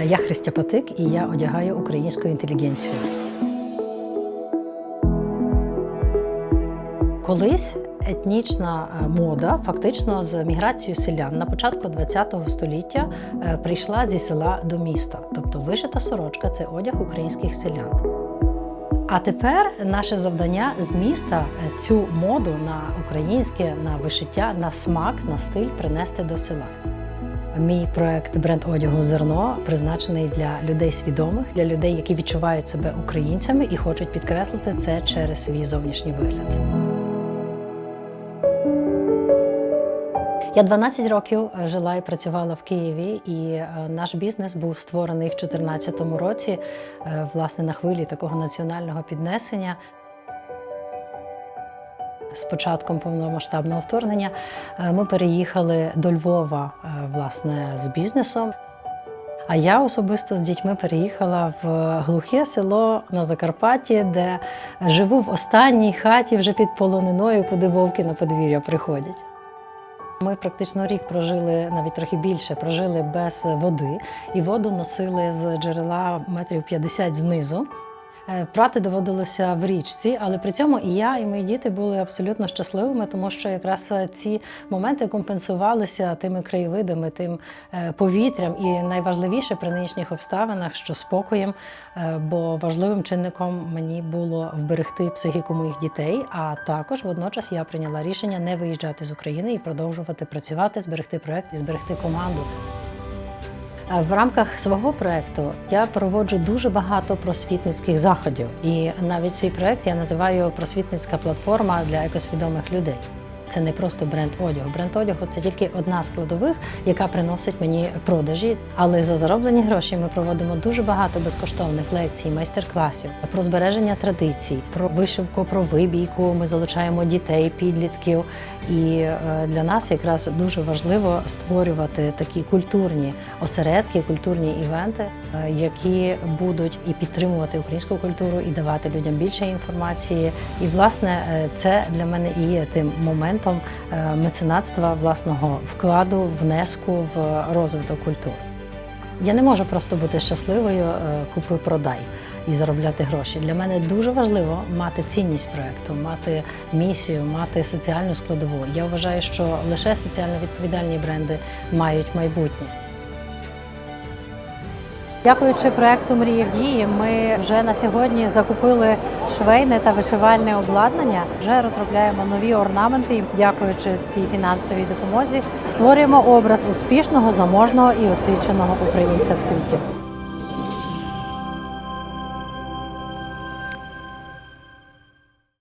Е, Я Христя Патик і я одягаю українську інтелігенцію. Колись етнічна е, мода, фактично з міграцією селян на початку ХХ століття е, прийшла зі села до міста. Тобто вишита сорочка це одяг українських селян. А тепер наше завдання з міста цю моду на українське, на вишиття, на смак, на стиль принести до села. Мій проект бренд одягу зерно призначений для людей свідомих, для людей, які відчувають себе українцями і хочуть підкреслити це через свій зовнішній вигляд. Я 12 років е, жила і працювала в Києві, і е, наш бізнес був створений в 2014 році, е, власне, на хвилі такого національного піднесення. З початком повномасштабного вторгнення е, ми переїхали до Львова е, власне з бізнесом. А я особисто з дітьми переїхала в глухе село на Закарпатті, де живу в останній хаті вже під полониною, куди вовки на подвір'я приходять. Ми практично рік прожили, навіть трохи більше, прожили без води, і воду носили з джерела метрів 50 знизу. Е, Прати доводилося в річці, але при цьому і я, і мої діти були абсолютно щасливими, тому що якраз е, ці моменти компенсувалися тими краєвидами, тим е, повітрям, і найважливіше при нинішніх обставинах, що спокоєм, бо важливим чинником мені було вберегти психіку моїх дітей. А також водночас я прийняла рішення не виїжджати з України і продовжувати працювати, зберегти проект і зберегти команду. Е, В рамках свого проекту я проводжу дуже багато просвітницьких заходів, і навіть свій проект я називаю просвітницька платформа для екосвідомих людей. Це не просто бренд одягу. Бренд одягу це тільки одна з складових, яка приносить мені продажі. Але за зароблені гроші ми проводимо дуже багато безкоштовних лекцій, майстер-класів про збереження традицій, про вишивку, про вибійку. Ми залучаємо дітей, підлітків. І е, для нас якраз дуже важливо створювати такі культурні осередки, культурні івенти, е, які будуть і підтримувати українську культуру, і давати людям більше інформації. І власне е, це для мене і є тим моментом е, меценатства власного вкладу, внеску в розвиток культури. Я не можу просто бути щасливою е, купи-продай і заробляти гроші. Для мене дуже важливо мати цінність проекту, мати місію, мати соціальну складову. Я вважаю, що лише соціально відповідальні бренди мають майбутнє. Дякуючи проекту Мрії в дії, ми вже на сьогодні закупили швейне та вишивальне обладнання. Вже розробляємо нові орнаменти. І, Дякуючи цій фінансовій допомозі, створюємо образ успішного, заможного і освіченого українця в світі.